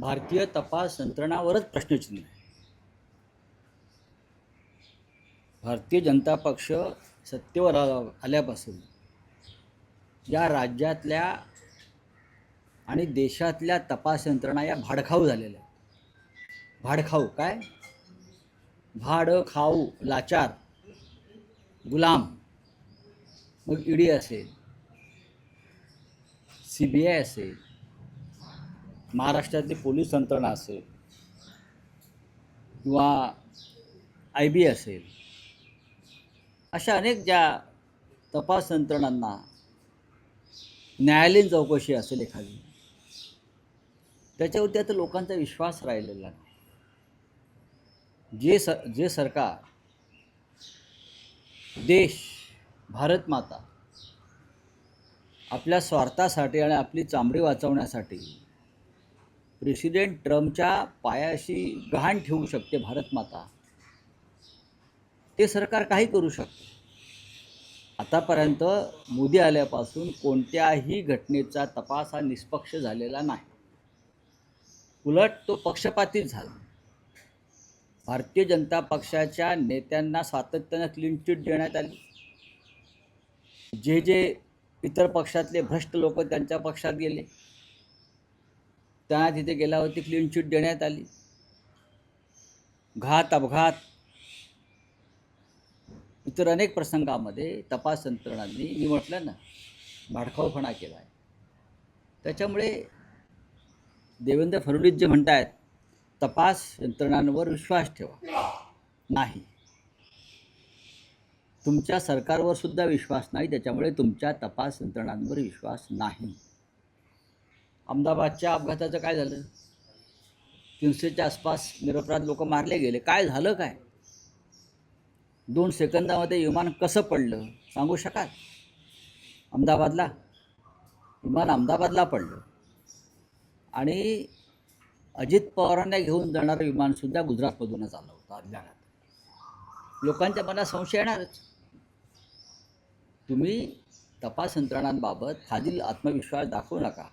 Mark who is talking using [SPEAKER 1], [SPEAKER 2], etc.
[SPEAKER 1] भारतीय तपास यंत्रणावरच प्रश्नचिन्ह आहे. भारतीय जनता पक्ष सत्तेवर आल्यापासून या राज्यातल्या आणि देशातल्या तपास यंत्रणा या भाडखाऊ झालेल्या आहेत. भाडखाऊ काय? भाड खाऊ लाचार गुलाम मग ईडी असेल सी बी आय असेल महाराष्ट्रातली पोलीस यंत्रणा असेल किंवा आय बी असेल अशा अनेक ज्या तपास यंत्रणांना न्यायालयीन चौकशी असेल एखादी त्याच्यावरती आता लोकांचा विश्वास राहिलेला नाही. जे स जे सरकार देश भारत माता आपल्या स्वार्थासाठी आणि आपली चामडी वाचवण्यासाठी प्रेसिडेंट ट्रम्पच्या पायाशी गहाण ठेवू शकते भारत माता. ते सरकार काही करू शकते. आतापर्यंत मोदी आल्यापासून कोणत्याही घटनेचा तपास हा निष्पक्ष झालेला नाही. उलट तो पक्षपातीत झाला. भारतीय जनता पक्षाच्या नेत्यांना सातत्यानं क्लीन चिट देण्यात आली. जे जे इतर पक्षातले भ्रष्ट लोक त्यांच्या पक्षात गेले. त्यांना तिथे गेल्यावरती क्लीन चिट देण्यात आली. घात अपघात. इतर अनेक प्रसंगामध्ये तपास यंत्रणांनी मी म्हटलं ना भाडखाऊपणा केला आहे त्याच्यामुळे देवेंद्र फडणवीस जे म्हणत आहेत तपास यंत्रणांवर विश्वास ठेवा. नाही. तुमच्या सरकारवर सुद्धा विश्वास नाही त्याच्यामुळे तुमच्या तपास यंत्रणांवर विश्वास नाही. अहमदाबादच्या अपघाताचं काय झालं? तीनशेच्या आसपास निरपराध लोक मारले गेले. काय झालं काय? दोन सेकंदामध्ये विमान कसं पडलं? सांगू शकाल? अहमदाबादला? विमान अहमदाबादला पडलं. आणि अजित पवारांना घेऊन जाणारं विमानसुद्धा गुजरातमधूनच आलं होतं आदल्या लोकांच्या मनात संशय येणारच. तुम्ही तपास यंत्रणांबाबत फाजील आत्मविश्वास दाखवू नका.